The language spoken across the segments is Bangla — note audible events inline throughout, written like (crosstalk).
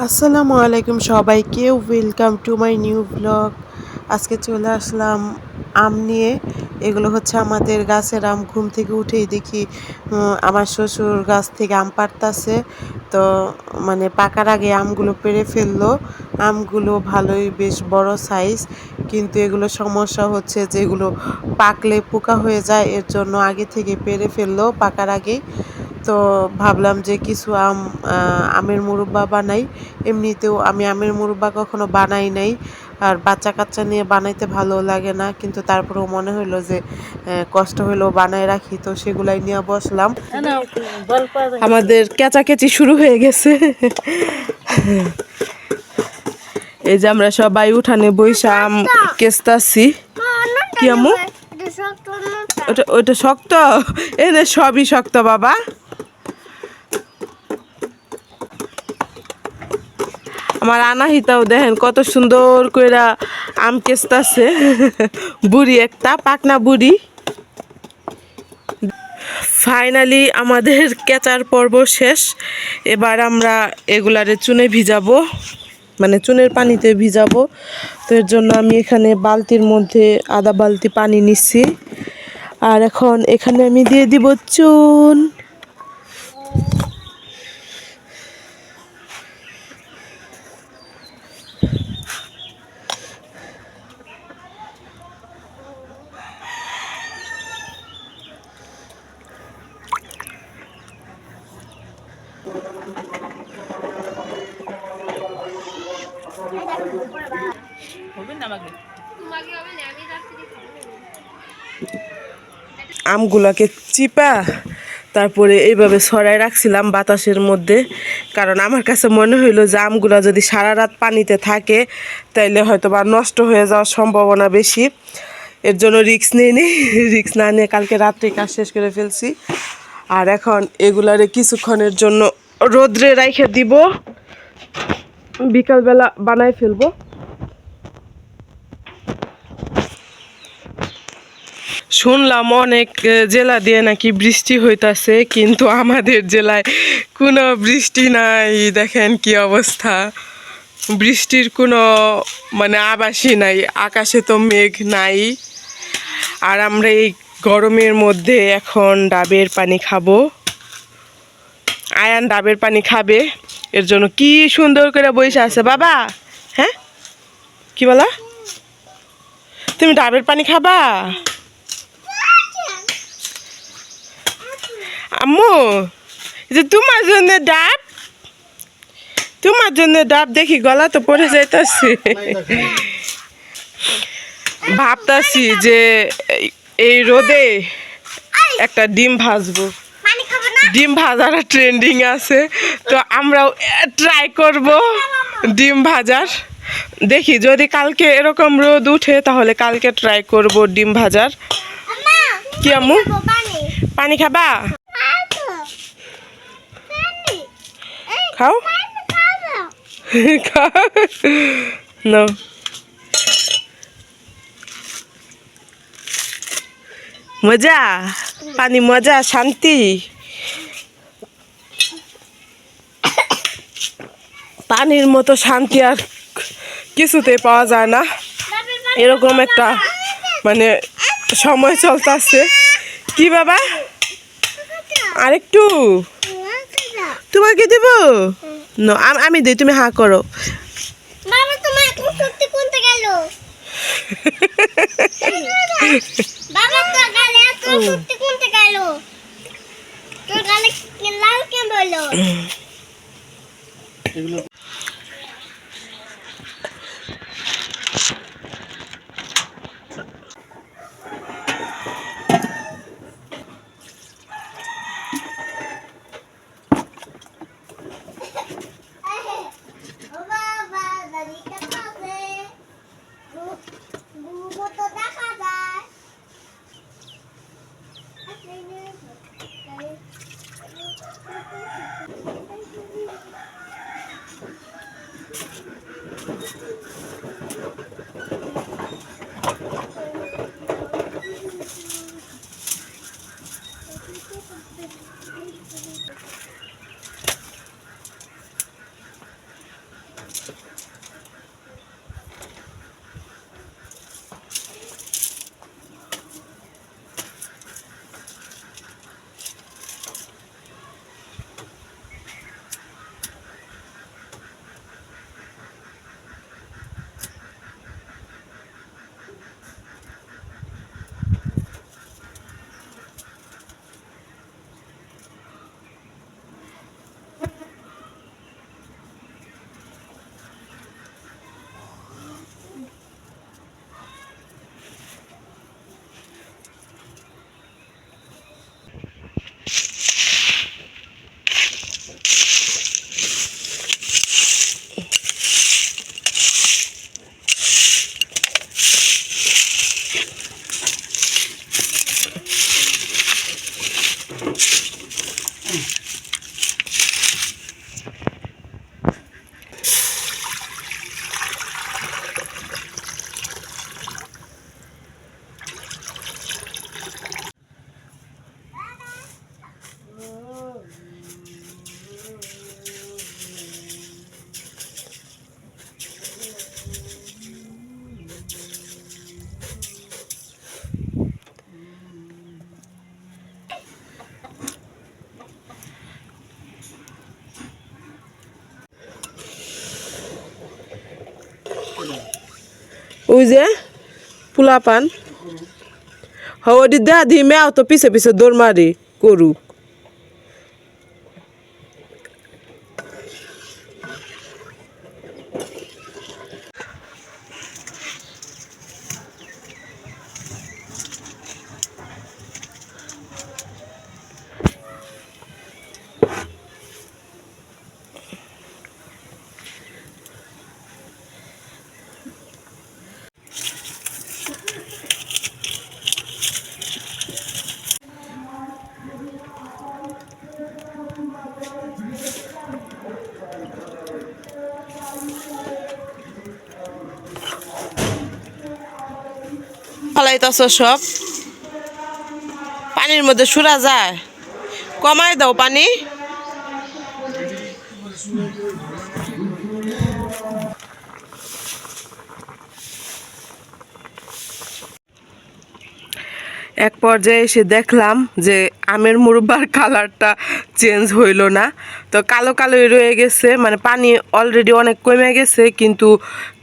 আসসালামু আলাইকুম সবাইকে welcome to my new blog আজকে চলে আসলাম আম নিয়ে। এগুলো হচ্ছে আমাদের গাছের আম, ঘুম থেকে উঠেই দেখি আমার শ্বশুর গাছ থেকে আম পাড়তাছে। তো মানে পাকার আগে আমগুলো পেড়ে ফেলল। আমগুলো ভালোই বেশ বড় সাইজ কিন্তু এগুলো সমস্যা হচ্ছে যেগুলো পাকলে পোকা হয়ে যায়, এর জন্য আগে থেকে পেরে ফেলল পাকার আগেই। তো ভাবলাম যে কিছু আম আমের মুরব্বা বানাই। এমনিতেও আমি আমের মুরব্বা কখনো বানাই নাই। আর বাচ্চা কাচ্চা নিয়ে বানাইতে ভালো লাগে না কিন্তু তারপরেও মনে হলো যে কষ্ট হলেও বানাই রাখি তো সেগুলাই নিয়ে বসলাম। আমাদের কেচাকেচি শুরু হয়ে গেছে। এই যে আমরা সবাই উঠানে বইসা আম কেস্তাছি কি? ওটা ওটা শক্ত? এনে সবই শক্ত বাবা। আমার আনাহিতাও দেখেন কত সুন্দর কইরা আম কেস্তাছে বুড়ি একটা, পাকনা বুড়ি। ফাইনালি আমাদের কেচার পর্ব শেষ। এবার আমরা এগুলারে চুনে ভিজাবো। মানে চুনের পানিতে ভিজাবো। তো এর জন্য আমি এখানে বালতির মধ্যে আধা বালতি পানি নিচ্ছি আর এখন এখানে আমি দিয়ে দিব চুন। আমগুলাকে চিপা, তারপরে এইভাবে ছড়াই রাখছিলাম বাতাসের মধ্যে। কারণ আমার কাছে মনে হইল যে আমগুলো যদি সারা রাত পানিতে থাকে, তাইলে হয়তো বা নষ্ট হয়ে যাওয়ার সম্ভাবনা বেশি। এর জন্য রিক্স নিয়ে নিই রিক্স না নিয়ে কালকে রাত্রে কাজ শেষ করে ফেলছি। আর এখন এগুলারে কিছুক্ষণের জন্য রোদ্রে রাইখে দিব। বিকালবেলা বানাই ফেলব। শুনলাম অনেক জেলা দিয়ে নাকি বৃষ্টি হইতাছে, কিন্তু আমাদের জেলায় কোনো বৃষ্টি নাই। দেখেন কি অবস্থা। বৃষ্টির কোনো মানে আবাসই নাই, আকাশে তো মেঘ নাই। আর আমরা এই গরমের মধ্যে এখন ডাবের পানি খাব। আয়ান ডাবের পানি খাবে। এর জন্য কি সুন্দর করে বসে আছে, বাবা। হ্যাঁ? কি বলা? তুমি ডাবের পানি খাবা? আম্মু যে তোমার জন্য ডাব তোমার জন্য ডাব দেখি গলা তো পড়ে যাইতাছি। ভাবতাছি যে এই- রোদে একটা ডিম ভাজবো। ডিম ভাজার ট্রেন্ডিং আছে তো আমরাও ট্রাই করব ডিম ভাজার। দেখি যদি কালকে এরকম রোদ উঠে তাহলে কালকে ট্রাই করব ডিম ভাজার। কি আম্মু? পানি খাবা? খাও? খাও? no. মজা? পানি মজা, শান্তি। পানির মতো শান্তি আর কিছুতে পাওয়া যায় না। এরকম একটা মানে সময় চলতেছে। কি বাবা? আরেকটু। তোমাকে দেব? না আমি দিই তুমি হা করো। বাবা তোমার এত সত্যি কোনতে গেল? বাবা তো গালে এত সত্যি কোনতে গেল? তোর গালে কি লাল কেন বলল 確かに。ওই যে পোলা পান হ দি দেয়া দি মেয়াও তো পিছে পিছে দৌড় মারি করুক ফালাইতেছ সব? পানির মধ্যে সুরা যায়। কমাই দাও পানি। এক পর্যায়ে এসে দেখলাম যে আমের মুরব্বার কালারটা চেঞ্জ হইল না। তো কালো কালোই রয়ে গেছে মানে পানি অলরেডি অনেক কমে গেছে, কিন্তু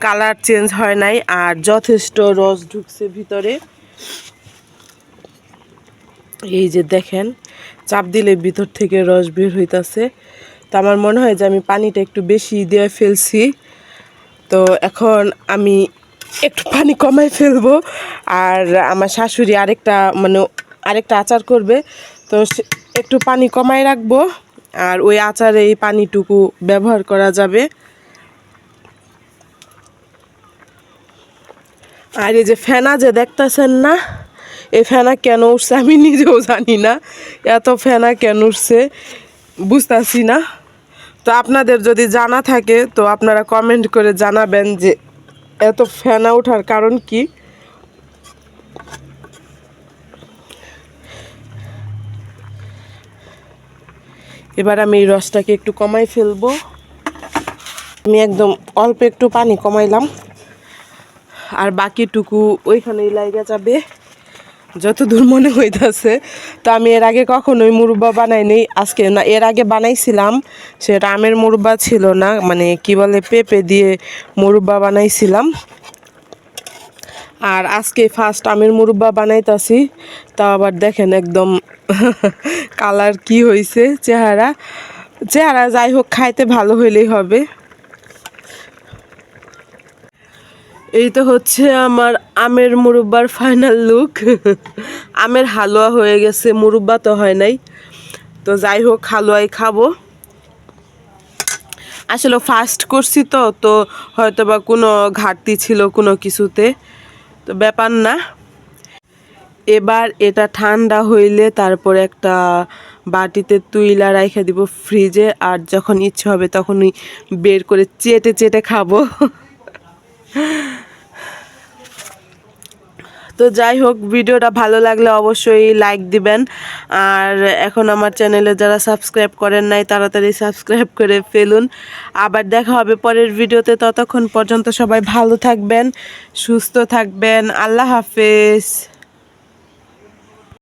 কালার চেঞ্জ হয় নাই আর যথেষ্ট রস ঢুকছে ভিতরে। এই যে দেখেন, চাপ দিলে ভিতর থেকে রস বের হইতাছে। তো আমার মনে হয় যে আমি পানিটা একটু বেশি দিয়ে ফেলছি। তো এখন আমি একটু পানি কমাই ফেলব। আর আমার শাশুড়ি আরেকটা মানে আরেকটা আচার করবে। তো একটু পানি কমাই রাখব। আর ওই আচারে এই পানিটুকু ব্যবহার করা যাবে। আর এই যে ফেনা যে দেখতেছেন না এই ফেনা কেন উঠছে আমি নিজেও জানি না। এত ফেনা কেন উঠছে বুঝতেছি না। তো আপনাদের যদি জানা থাকে, তো আপনারা কমেন্ট করে জানাবেন যে এত ফেনা ওঠার কারণ কি? এবার আমি এই রসটাকে একটু কমাই ফেলব। আমি একদম অল্প একটু পানি কমাইলাম। আর বাকিটুকু ওইখানেই লাইগা যাবে। যতদূর মনে হইতাছে, তো আমি এর আগে কখনোই মুরব্বা বানাই নেই আজকে না, এর আগে বানাইছিলাম, সেটা আমের মুরব্বা ছিল না মানে কি বলে, পেঁপে দিয়ে মুরব্বা বানাইছিলাম। আর আজকে ফার্স্ট আমের মুরব্বা বানাইতাছি তা আবার দেখেন একদম (laughs) কালার কি হয়েছে চেহারা। চেহারা যাই হোক, খাইতে ভালো হইলেই হবে। এই তো হচ্ছে আমার আমের মুরব্বার ফাইনাল লুক আমের হালুয়া হয়ে গেছে, মুরব্বা তো হয় নাই। তো যাই হোক, হালুয়াই খাব। আসলে ফাস্ট করছি তো তো হয়তো বা কোনো ঘাটতি ছিল কোনো কিছুতে। তো ব্যাপার না। এবার এটা ঠান্ডা হইলে তারপর একটা বাটিতে তুইলা রাইখা দিব ফ্রিজে আর যখন ইচ্ছে হবে তখনই বের করে চেটে চেটে খাব। তো যাই হোক, ভিডিওটা ভালো লাগলে অবশ্যই লাইক দিবেন। আর এখন আমার চ্যানেলে যারা সাবস্ক্রাইব করেন নাই, তাড়াতাড়ি সাবস্ক্রাইব করে ফেলুন। আবার দেখা হবে পরের ভিডিওতে। ততক্ষণ পর্যন্ত সবাই ভালো থাকবেন, সুস্থ থাকবেন। আল্লাহ হাফেজ।